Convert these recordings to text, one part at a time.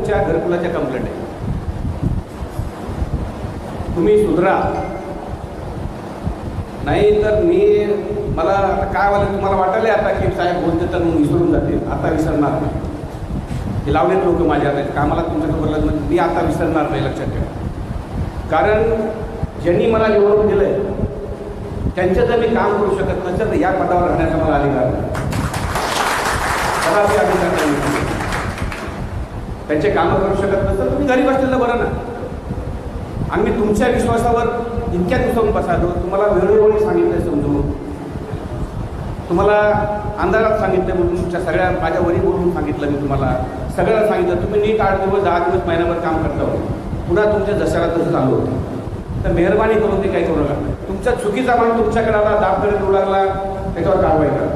तुमच्या घरकुलाच्या कंप्लेंट आहे. तुम्ही सुधरा. नाही तर मी मला आता काय वाटलं तुम्हाला वाटायला आता की साहेब बोलते तर मग विसरून जातील. आता विसरणार नाही. हे लावलेत लोक माझ्या आता कामाला तुमच्याकडे लग्न मी आता विसरणार नाही लक्षात ठेवा. कारण ज्यांनी मला निवडून दिलंय त्यांच्या जर मी काम करू शकत नसेल तर या पदावर राहण्याचा मला नाही. अधिकार नाही. त्यांचे कामं करू शकत नसेल तुम्ही घरी बसलेलं बरं ना. आम्ही तुमच्या विश्वासावर इतक्या दिवसांनी बसालो तुम्हाला वेळोवेळी सांगितलं समजून. तुम्हाला अंधारात सांगितलं म्हणून तुमच्या सगळ्या माझ्या वरी बोलून सांगितलं मी तुम्हाला. सगळ्यांना सांगितलं तुम्ही नीट आठ दिवस दहा दिवस महिनाभर काम करता होते पुन्हा तुमच्या जशाला तसं चालू होतं. तर मेहरबानी करून ते काही करू नका. तुमच्या चुकीचा मान तुमच्याकडे आला दाब करत त्याच्यावर कारवाई करा.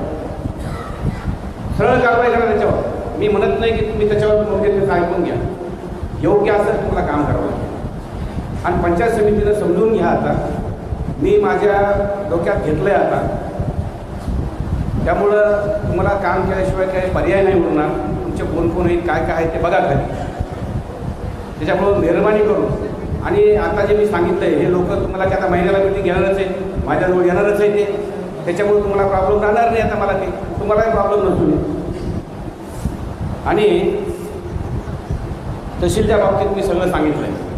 सरळ कारवाई करा त्याच्यावर. मी म्हणत नाही की तुम्ही त्याच्यावर मोठे ते ऐकून घ्या. योग्य असेल तुम्हाला काम करावं लागेल. आणि पंचायत समितीनं समजून घ्या आता. मी माझ्या डोक्यात घेतलं आहे आता. त्यामुळं तुम्हाला काम केल्याशिवाय काही पर्याय नाही उरणार. तुमचे कोण कोण होईल काय काय आहे ते बघा खाली. त्याच्यामुळं मेहरबानी करून. आणि आता जे मी सांगितलं आहे हे लोक तुम्हाला की आता महिन्याला मिटिंग घेणारच आहे. माझ्याजवळ येणारच आहे ते. त्याच्यामुळे तुम्हाला प्रॉब्लेम राहणार नाही आता मला ते तुम्हालाही प्रॉब्लेम नसून आणि तहसीलच्या बाबतीत मी सगळं सांगितलं आहे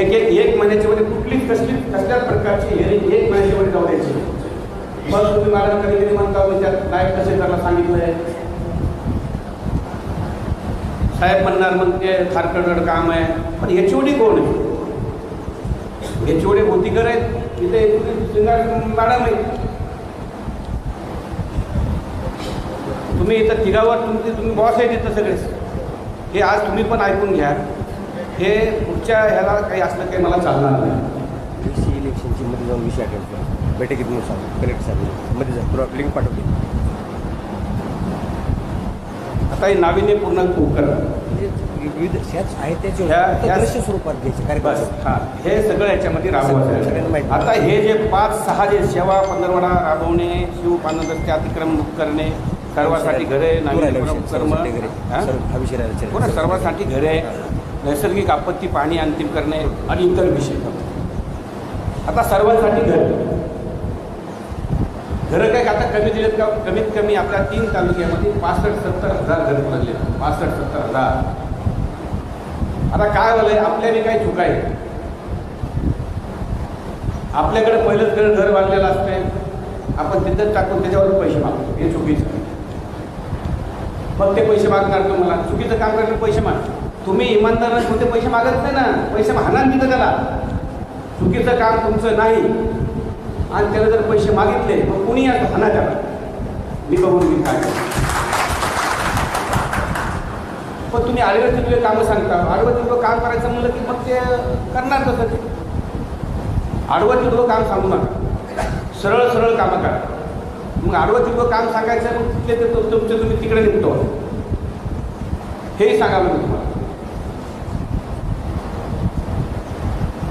एक एक एक महिन्याच्या मध्ये कसली कसल्याच प्रकारची हेरिंग एक महिन्याच्या मध्ये जाऊ द्यायची मग तुम्ही मॅडम कधी कधी म्हणता मी त्यात नायब तहसीलदारला सांगितलंय. साहेब म्हणणार मग ते खारकडड काम आहे. पण एचओडी कोण आहे? एचओडी होती आहेत इथे सिंगार मॅडम आहे. तुम्ही इथं तिघावर तुमचे तुम्ही बॉस आहेत इथं सगळेच हे आज तुम्ही पण ऐकून घ्या. हे पुढच्या ह्याला काही असलं काही मला चालणार नाही. सी इलेक्शनची मध्ये जाऊन विषय बैठकीत म्हणून सांग. मध्ये जा. तुला लिंक पाठवली आता हे नाविन्यपूर्ण करा. म्हणजे विविध ह्याच त्याचे ह्या- स्वरूपात घ्यायचे बस. कार्यक्रम हां. हे सगळं याच्यामध्ये राबवायचं. आता हे जे पाच सहा जे सेवा पंधरवडा राबवणे शिव पानदरचे अतिक्रमण करणे सर्वांसाठी घरे नवीन उपक्रम हां? हा विषय राहिला हो ना सर्वांसाठी घरे नैसर्गिक आपत्ती पाणी अंतिम करणे आणि इतर विषय. आता सर्वांसाठी घर. घरं काय आता कमी दिलेत का? कमीत कमी आपल्या तीन तालुक्यामध्ये पासष्ट सत्तर हजार घर लागले. पासष्ट सत्तर हजार. आता काय झालंय? आपल्याने काय चुका आहे आपल्याकडे पहिलंच घर घर बांधलेलं असते आपण तिथंच टाकून त्याच्यावर पैसे मागतो. हे चुकीचं. मग ते पैसे मागणार तुम्हाला चुकीचं काम करायला पैसे माग. तुम्ही इमानदार कोणते पैसे मागत नाही ना? पैसे मागणार तिथं त्याला. चुकीचं काम तुमचं नाही. आणि त्याला जर पैसे मागितले मग कुणी या हाना त्याला मी बघून मी काय पण तुम्ही आडवं तिथले कामं सांगता. आडवं तिथलं काम करायचं म्हणलं की मग ते करणार कसं ते? आडवं तिथलं काम सांगू नका. सरळ सरळ कामं करा. मग आडवं तिकडं काम सांगायचं मग तिथले ते तुमचे तुम्ही तिकडे निघतो. हेही सांगावं मी तुम्हाला.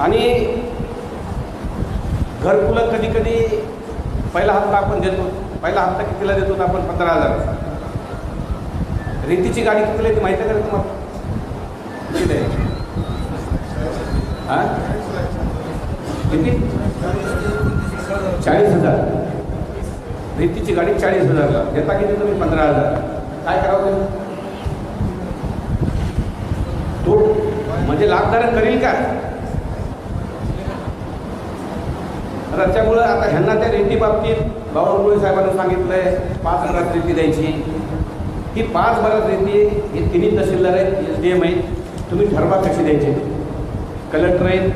आणि घरकुलं कधी कधी पहिला हप्ता आपण देतो. पहिला हप्ता कितीला देतो आपण पंधरा हजार. रेतीची गाडी कितीला येते माहिती आहे का तुम्हाला? किती हां? किती? चाळीस हजार. रेतीची गाडी चाळीस हजारला देता किती तुम्ही पंधरा हजार? काय करावं तो? म्हणजे लाभधारक करील का? आता त्यामुळं आता ह्यांना त्या रेती बाबतीत बावनकुळे साहेबांना सांगितलंय पाच हजारात रेती द्यायची. ही पाच बरात रेती हे तिन्ही तहसीलदार आहेत एस डी एम आहेत तुम्ही ठरवा कशी द्यायची. कलेक्टर आहेत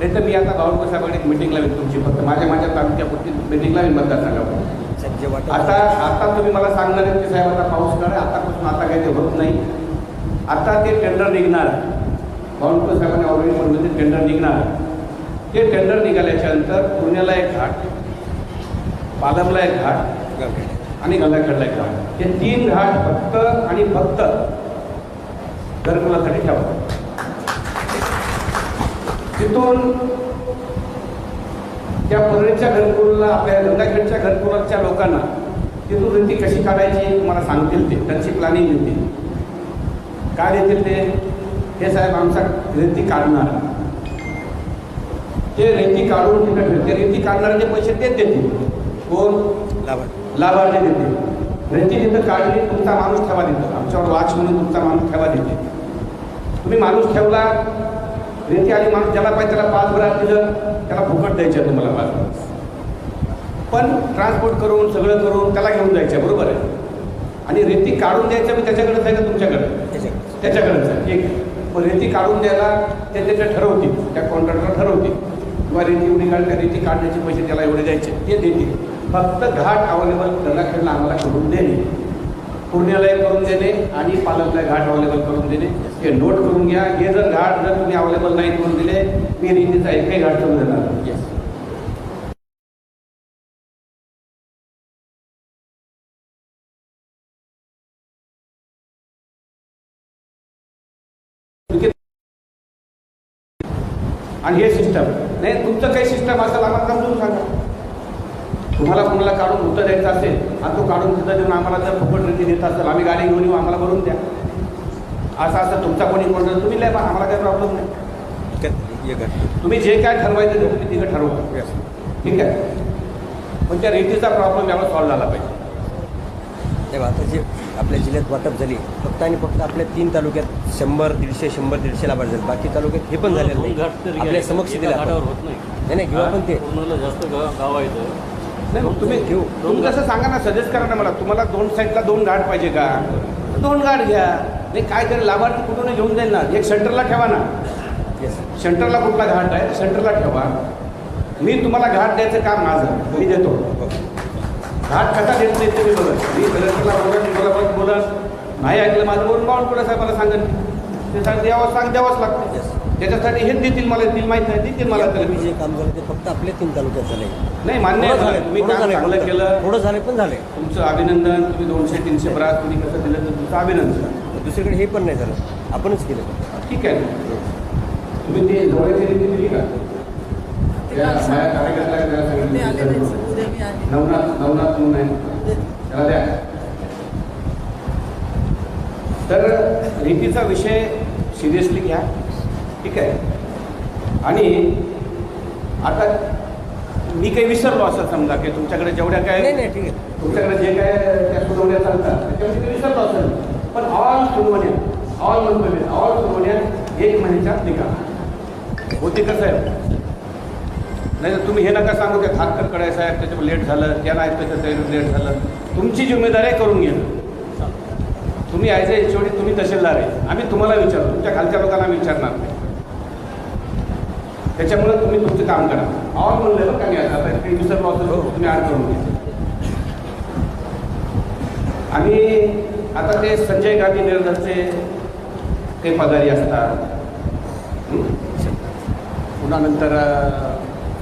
नाही तर मी आता बावनकुळे साहेबांकडे एक मीटिंग लावेन तुमची फक्त माझ्या माझ्या तालुक्यापुरती मिटिंग लावेन मतदारसंघावर जे वाटत आता आता तुम्ही मला सांगणार आहेत की साहेब आता पाऊस आहे आतापासून आता काही ते होत नाही. आता ते टेंडर निघणार. बावनकुळे साहेबांनी ऑलरेडी म्हणलं ते टेंडर निघणार. ते टेंडर निघाल्याच्या नंतर पुण्याला एक घाट पालमला एक घाट आणि गंगाखेडला एक घाट. हे तीन घाट फक्त आणि फक्त घरकुलासाठी ठेवा. तिथून त्या परळीच्या घरकुलला आपल्या गंगाखेडच्या घरकुलाच्या लोकांना तिथून रेती कशी काढायची तुम्हाला सांगतील ते. त्यांची प्लॅनिंग देतील. काय देतील ते? हे साहेब आमचा रेती काढणार. ते रेती काढून ठेवते रेती काढणारे पैसे तेच देतील. कोण? लाभार्थी. लाभार्थी देते रेती तिथं काढली तुमचा माणूस ठेवा देतो आमच्यावर वाच म्हणून तुमचा माणूस ठेवा देते तुम्ही माणूस ठेवला रेती आली माणूस ज्याला पाहिजे त्याला पाच भरात दिलं त्याला फुकट द्यायचं तुम्हाला पाच भरात. पण ट्रान्सपोर्ट करून सगळं करून त्याला घेऊन जायचं बरोबर आहे? आणि रेती काढून द्यायचं मी त्याच्याकडेच आहे का तुमच्याकडे? त्याच्याकडेच आहे. एक पण रेती काढून द्यायला ते त्याच्या ठरवतील त्या कॉन्ट्रॅक्टर ठरवतील. किंवा रेती एवढी काढ त्या रेती काढण्याचे पैसे त्याला एवढे द्यायचे ते देतील. फक्त घाट अवेलेबल गंगाखेडला आम्हाला करून देणे. पूर्ण्याला एक करून देणे आणि पालकला घाट अवेलेबल करून देणे. हे नोट करून घ्या. हे जर घाट जर तुम्ही अवेलेबल नाही करून दिले मी रेतीचा एकही घाट करून देणार आणि हे सिस्टम नाही तुमचं काही सिस्टम असेल आम्हाला समजून सांगा. तुम्हाला कोणाला काढून उत्तर द्यायचं असेल आणि तो काढून तिथं देऊन आम्हाला जर फुकट रेती देत असेल आम्ही गाडी घेऊन येऊ आम्हाला भरून द्या. असं असं तुमचा कोणी कोण तुम्ही लय बा आम्हाला काही प्रॉब्लेम नाही. तुम्ही जे काय ठरवायचं ते तुम्ही तिथं ठरवा. ठीक आहे? पण त्या रेतीचा प्रॉब्लेम यावर सॉल्व्ह झाला पाहिजे. तेव्हा आता जे आपल्या जिल्ह्यात वाटप झाली फक्त आणि फक्त आपल्या तीन तालुक्यात शंभर दीडशे शंभर दीडशे लाभार्थी झाले. बाकी तालुक्यात हे पण झालेलं नाही. तरी आपल्या. समक्ष दिलं. होत नाही. नाही नाही घेऊ आपण ते जास्त गाव आहे. नाही मग तुम्ही घेऊ. तुम्ही कसं सांगा ना सजेस्ट करा ना मला. तुम्हाला दोन साईडला दोन घाट पाहिजे का? दोन घाट घ्या. नाही काय करेल लाभार्थी कुठून घेऊन जाईल ना. एक सेंटरला ठेवा ना. येस सेंटरला कुठला घाट आहे? सेंटरला ठेवा. मी तुम्हाला घाट द्यायचं काम माझं. मी देतो. घाट कसा देत नाही ते मी बघत मी कलेक्टरला बोलत मला पण बोलत. नाही ऐकलं माझं बोलून बावून कुठं साहेबाला सांगेन ते सांग द्यावं सांग द्यावंच. लागतं. त्याच्यासाठी हेच देतील मला देतील माहीत नाही देतील मला तरी जे काम झालं ते फक्त आपल्या तीन तालुक्यात झालंय नाही मान्य आहे. थोडं. झालंय, तुम्ही थोडं काम झालंय चांगलं फक्त. केलं. थोडं झालंय पण झालंय तुमचं अभिनंदन तुम्ही दोनशे तीनशे ब्रास तुम्ही कसं दिलं तर तुमचं अभिनंदन. दुसरीकडे हे पण नाही झालं. आपणच केलं. ठीक आहे. तुम्ही ते जोड्याची रीती दिली का? त्या माझ्या कार्यकर्त्याला द्यायला ते आले सांगितलं. नाही उद्या मी आले नवनाथ नवनाथ म्हणून आहे. त्याला द्या. तर रीतीचा विषय सिरियसली घ्या. ठीक आहे. आणि आता मी काही विसरलो असं समजा की तुमच्याकडे जेवढ्या काय नाही ठीक आहे. तुमच्याकडे जे काय त्या सुनावण्या चालतात त्याच्यामध्ये ते विसरलो असेल. पण ऑल सुनावण्या ऑल म्हणतो ऑल सुनावण्या एक महिन्याच्या निघा होती कसं आहे नाही तर तुम्ही हे नका सांगू त्या खातकर कडाय साहेब. त्याच्यावर लेट झालं त्या नाही त्याच्यात लेट झालं. तुमची जिम्मेदारी करून घेणं. तुम्ही ॲज ए शेवटी तुम्ही तहसीलदार आहे. आम्ही तुम्हाला विचारतो. तुमच्या खालच्या लोकांना विचारणार नाही. त्याच्यामुळे तुम्ही तुमचं काम करा. ऑल म्हणलं का मी आता काही विसरलो असेल तर तुम्ही आड करून घ्या. आणि आता ते संजय गांधी निर्धारचे काही पदारी असतात. हं? पुन्हा नंतर अं,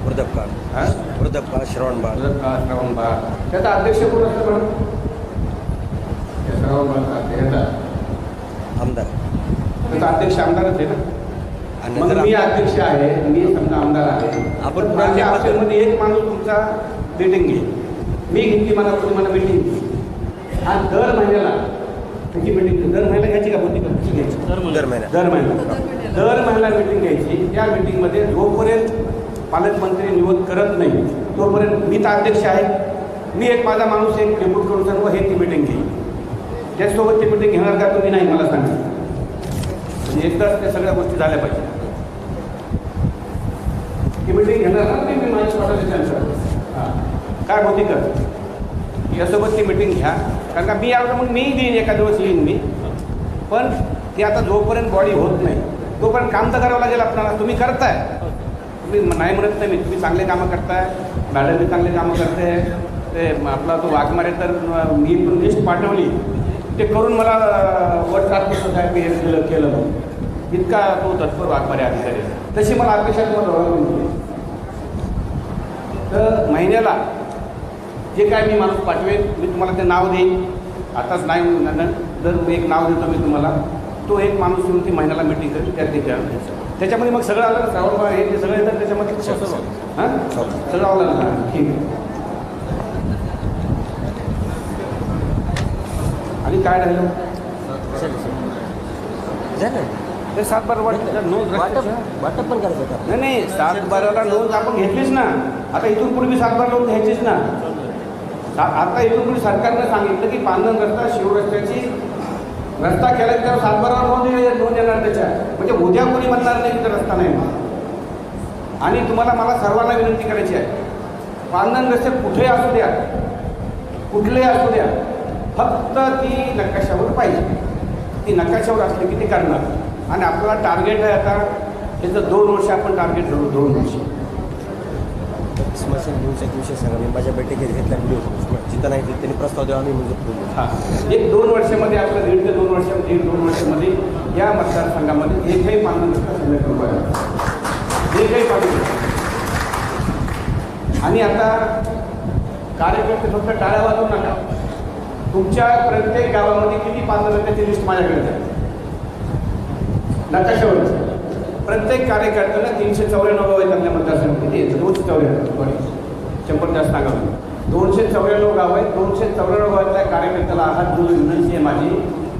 वृद्धकाळ हा? वृद्धकाळ श्रवणबाळ मुदतकाळ, श्रावणबाळ त्याचा अध्यक्ष कोण असतं त्या श्रावणबाळचा ह्याचा आमदार. त्याचा अध्यक्ष आमदारच आहे ना? मग मी अध्यक्ष आहे मी समजा आमदार आहे. आपण माझ्या ऑफिसमध्ये एक माणूस तुमचा मिटिंग घेईल. मी घेतली मला तुम्हाला मिटिंग आणि दर महिन्याला त्याची मिटिंग दर महिन्याला घ्यायची का बुद्धी कशी घ्यायची? दर महिन्यात दर महिन्याला. दर महिन्याला. मिटिंग घ्यायची. त्या मिटिंगमध्ये जोपर्यंत पालकमंत्री निवड करत नाही तोपर्यंत मी तर अध्यक्ष आहे. मी एक माझा माणूस एक डेप्यूट करून सांगू हे ती मिटिंग घेईल त्याचसोबत ती मिटिंग घेणार का तुम्ही नाही मला सांगा म्हणजे एकदाच त्या सगळ्या गोष्टी झाल्या पाहिजे. ती मिटिंग घेणार ना मी माझ्या स्वतःच्या हां. काय होती कर? यासोबत ती मिटिंग घ्या. कारण का मी यावर मग मीही देईन एका दिवस येईन मी. पण ती आता जोपर्यंत बॉडी होत नाही तोपर्यंत काम तर करावं लागेल आपल्याला. तुम्ही करताय. तुम्ही नाही म्हणत नाही मी तुम्ही चांगले कामं करताय. मॅडमही चांगले कामं करते ते आपला तो वाघमारे तर मी पण लिस्ट पाठवली. ते करून मला वर मी हे केलं केलं म्हणून. इतका तो तत्पर वाघमारे अधिकारी. तशी मला अपेक्षा तुम्हाला. तर महिन्याला जे काय मी माणूस पाठवेन मी तुम्हाला ते नाव देईन. आताच नाही जर एक नाव देतो मी तुम्हाला तो एक माणूस येऊन ती महिन्याला मिटिंग करेल त्या ठिकाणी त्याच्यामध्ये मग सगळं आलं ना श्रावण हे सगळं येतं त्याच्यामध्ये? हां? सगळं आलं ना ठीक आहे. आणि काय राहिलं? ते सात बारा वाटत नोंद वाटप पण करायचं नाही नाही. सात बाराला नोंद आपण घेतलीच ना. आता इथून पूर्वी सात बारा नोंद घ्यायचीच ना. आता इथून पूर्वी सरकारनं सांगितलं की पांधन रस्ता शिवरस्त्याची रस्ता केला त्यावर सात बारा नोंद नोंद येणार त्याच्या म्हणजे उद्या कोणी म्हणणार नाही की तो रस्ता नाही. आणि तुम्हाला मला सर्वांना विनंती करायची आहे. पांधन रस्ते कुठे असू द्या. कुठले असू द्या. फक्त ती नकाशावर पाहिजे. ती नकाशावर असली की ती करणार. आणि आपला टार्गेट आहे आता त्याचं दोन वर्ष आपण टार्गेट धरू दोन वर्ष. स्मशानभूमीचा एक विषय सांगा मी माझ्या बैठकीत घेतला व्हिडिओ जिथं नाही त्यांनी प्रस्ताव द्यावा आम्ही म्हणजे बोललो हा. एक दोन वर्षामध्ये आपलं दीड ते दोन वर्ष दीड दोन वर्षामध्ये या मतदारसंघामध्ये एकही पांढरा रस्ता शिल्लक नको आहे. एकही पांढरा आणि आता कार्यकर्ते फक्त टाळ्या वाजवू नका तुमच्या प्रत्येक गावामध्ये किती पांढरा रस्त्याची लिस्ट माझ्याकडे आहे? नकाशावर प्रत्येक कार्यकर्त्याला तीनशे चौऱ्याण्णव गाव आहेत आपल्या मतदारसंघात दोनशे चौऱ्याण्णव शंभर जास्त सांगावं दोनशे चौऱ्याण्णव गाव आहेत. दोनशे चौऱ्याण्णव गावातल्या कार्यकर्त्याला हात जोडून विनंती आहे माझी.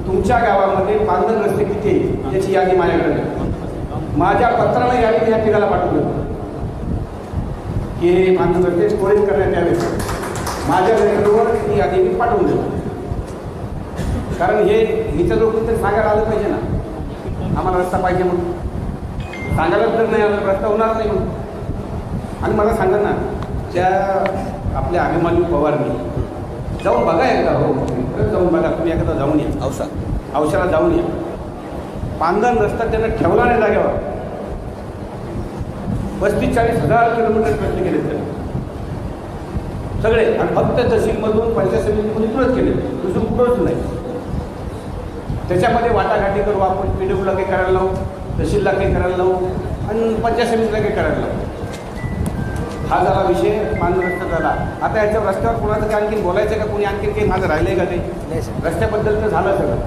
तुमच्या गावामध्ये पांढर रस्ते किती आहेत? याची यादी माझ्याकडे आहे. माझ्या पत्राला यादी ह्या ठिकाला पाठवलं की हे पांढर रस्ते स्टोरेज करण्यात यावे माझ्या लेटरवर ती यादी मी पाठवून देतो. कारण हे हिचं लोक तर सांगायला आलं पाहिजे ना. आम्हाला रस्ता पाहिजे म्हणून. सांगायला तर नाही आलं रस्ता होणार नाही म्हणून. आणि मला सांगा ना त्या आपल्या अभिमानी पवारनी जाऊन बघा एकदा हो जाऊन बघा तुम्ही एकदा जाऊन या. औसा. औषधाला जाऊन या. पांधन रस्ता त्यांना ठेवला नाही जागेवर. पस्तीस चाळीस हजार किलोमीटर प्रयत्न केले त्यांनी. सगळे आणि फक्त तहसीलमधून पंचायत समितीमधून इथूनच केले. दुसरं कुठंच नाही. त्याच्यामध्ये वाटाघाटी करू आपण पी डब्ल्यूला काही करायला लावू तहसीलला काही करायला लावू आणि पंचायत समितीला काही करायला लावू. हा झाला विषय पांढरा रस्ता झाला. आता याच्या रस्त्यावर कोणाचं काय आणखी बोलायचं का? कोणी आणखी काही माझं राहिलंय का नाही? सर. रस्त्याबद्दल तर झालं सगळं.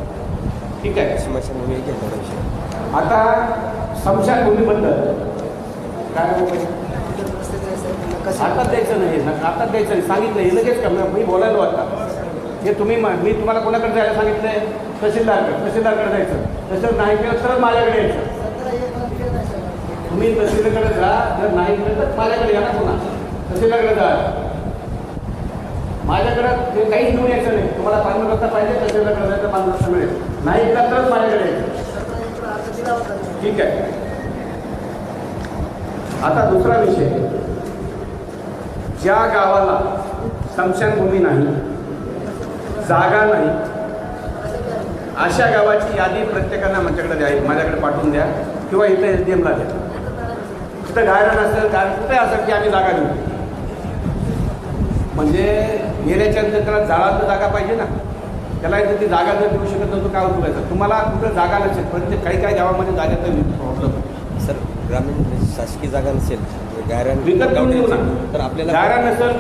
ठीक आहे. विषय आता स्मशानभूमीबद्दल काय हो? आता द्यायचं नाही आता द्यायचं नाही. सांगितलं हे लगेच करणार. मी बोलायलो आता. हे तुम्ही मी तुम्हाला कोणाकडे जायला सांगितलंय? तहसीलदारकडे. तहसीलदारकडे जायचं. तसं नाही केलं तर माझ्याकडे यायचं. तुम्ही तहसीलकडे जा. जर नाही केलं तर माझ्याकडे या ना पुन्हा. तहसीलदारकडे जा. माझ्याकडं ते काहीच घेऊन यायचं नाही. तुम्हाला पाणी रस्ता पाहिजे तहसीलदारकडे जायचं पाणी रस्ता मिळेल. नाही केला तरच माझ्याकडे यायचं. ठीक आहे. आता दुसरा विषय. ज्या गावाला स्मशानभूमी नाही जागा नाही. अशा गावाची यादी प्रत्येकाला माझ्याकडे द्या माझ्याकडे पाठवून द्या किंवा इथं एस डी एमला द्या. तिथं गायरण असेल गायरण कुठे असेल की आम्ही जागा देऊ? म्हणजे गेल्याच्यानंतर त्याला जाळाचं जागा पाहिजे ना. त्याला इथं ती जागा जर देऊ शकत नव्हतं काय उपयोगायचं तुम्हाला कुठं जागा नसेल प्रत्येक काही काही गावामध्ये जागेचा प्रॉब्लेम सर ग्रामीण म्हणजे शासकीय जागा नसेल गायरान विकत घेऊन देऊ ना तर आपल्याला नसेल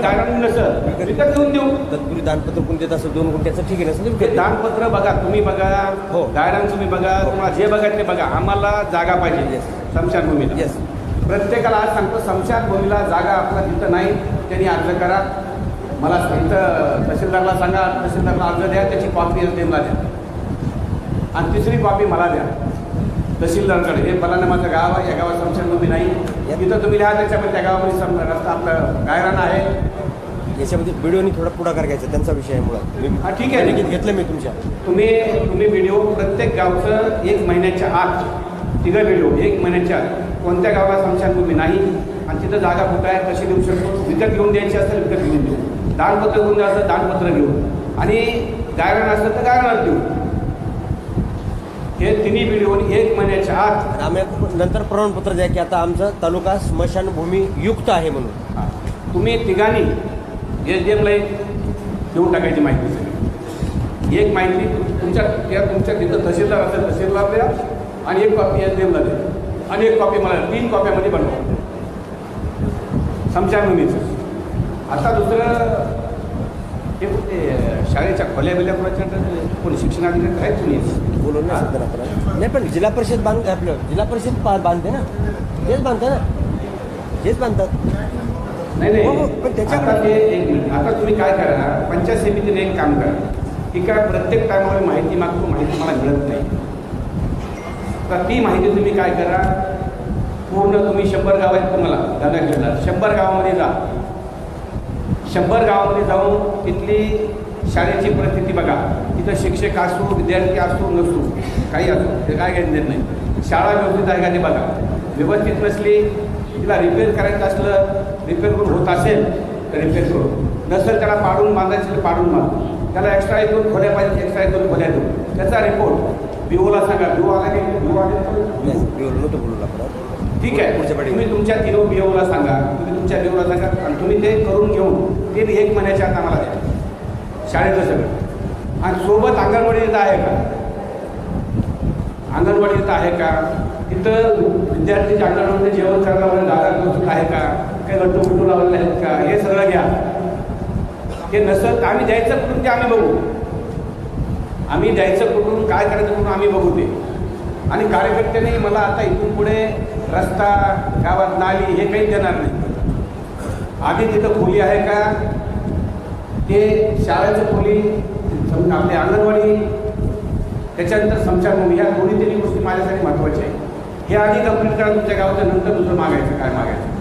नसेल विकत घेऊन देऊ दानपत्र कोण देत असेल दोन गुंठ्याचं ठीक आहे नसेल ते. दानपत्र बघा तुम्ही बघा हो. गायरान तुम्ही बघा तुम्हाला जे बघा ते बघा आम्हाला जागा पाहिजे. स्मशानभूमीला Yes. प्रत्येकाला आज सांगतो स्मशानभूमीला जागा आपला जिथं नाही त्यांनी अर्ज करा मला इथं तहसीलदारला सांगा तहसीलदारला अर्ज द्या त्याची कॉपी देणला द्या आणि तिसरी कॉपी मला द्या तहसीलदारकडे हे फलानं माझं गाव आहे या गावात स्मशानभूमी नाही. तिथं तुम्ही लिहा त्याच्यामध्ये त्या गावामध्ये सम रस्ता आपलं गायरान आहे. याच्यामध्ये व्हिडिओनी थोडा पुढाकार घ्यायचा त्यांचा विषय आहे मुळात. मी हा, ठीक आहे. बैठकीत घेतलं मी तुमच्या. तुम्ही तुम्ही व्हिडिओ प्रत्येक गावचं एक महिन्याच्या आत तिघं व्हिडिओ एक महिन्याच्या आत. कोणत्या गावाला स्मशानभूमी नाही आणि तिथं जागा कुठं आहे कशी देऊ शकतो? विकत घेऊन द्यायची असेल विकत घेऊन देऊ. दानपत्र घेऊन द्यायचं दानपत्र घेऊ आणि गायरान असेल तर गायरानात देऊ. हे तिन्ही व्हिडिओ एक महिन्याच्या आत आम्ही नंतर प्रमाणपत्र द्या की आता आमचा तालुका स्मशानभूमी युक्त आहे म्हणून. हा. तुम्ही तिघांनी एस डी एमला देऊन टाकायची माहिती सगळी एक माहिती तुमच्या त्या तुमच्या तिथं तहसीलदार असेल तहसीलदार द्या आणि एक कॉपी एस डी एमला द्या. आणि एक कॉपी मला तीन कॉप्यामध्ये बनवा. स्मशानभूमीचं. आता दुसरं हे ते शाळेच्या खोल्या बिल्या कोणाच्या कोणी शिक्षणाधिकारी आहेत तुम्ही बोलून नाही शकत आपण. नाही पण जिल्हा परिषद बांध आपलं जिल्हा परिषद पा- बांधते ना. तेच बांधतं ना. तेच बांधतात. नाही हो, हो, नाही पण त्याच्याकडे- एक मिनिट. आता तुम्ही काय करा पंचायत समितीने एक काम करा. की काय प्रत्येक टायमाला माहिती मागतो माहिती मला मिळत नाही. आता ती माहिती तुम्ही काय करा? पूर्ण तुम्ही शंभर गाव आहेत तुम्हाला गंगाखेडला शंभर गावामध्ये जा. शंभर गावामध्ये जाऊन तिथली शाळेची परिस्थिती बघा. तिथं शिक्षक असू विद्यार्थी असू नसू काही असू ते काय घेणं देत नाही. शाळा व्यवस्थित आहे का ते बघा. व्यवस्थित नसली तिला रिपेअर करायचं असलं रिपेअर करून होत असेल तर रिपेअर करू. नसेल त्याला पाडून बांधायचं पाडून बांधू त्याला एक्स्ट्रा एक दोन खोल्या पाहिजे एक्स्ट्रा एक दोन खोल्या देऊ. त्याचा रिपोर्ट बिओला सांगा. बिओ आला की? बिओ आले ठीक आहे. पुढच्या पाठी तुम्ही तुमच्या तिरो बिओला सांगा. तुम्ही तुमच्या बिओला सांगा. आणि तुम्ही ते करून घेऊन ते एक महिन्याच्या आत आम्हाला द्या. शाळेचं सगळं आणि सोबत अंगणवाडी इथं आहे का? अंगणवाडी इथं आहे का? तिथं विद्यार्थीच्या अंगणवाडीमध्ये जेवण करायला वगैरे जागा व्यवस्थित आहे का? काही गट्टू गुट्टू लावलेले आहेत का? हे सगळं घ्या. हे नसत तर आम्ही द्यायचं कुठून ते आम्ही बघू. आम्ही द्यायचं कुठून काय करायचं कुठून आम्ही बघू ते. आणि कार्यकर्त्यांनी मला आता इथून पुढे रस्ता गावात नाली हे काही देणार नाही. आधी तिथं खोली आहे का? ते शाळेचं खोली सम- आपली अंगणवाडी त्याच्यानंतर समशाभूमी ह्या दोन्ही तिन्ही गोष्टी माझ्यासाठी महत्त्वाच्या आहे हे आधी कंप्लीट करा तुमच्या गावाच्या नंतर दुसरं मागायचं काय मागायचं.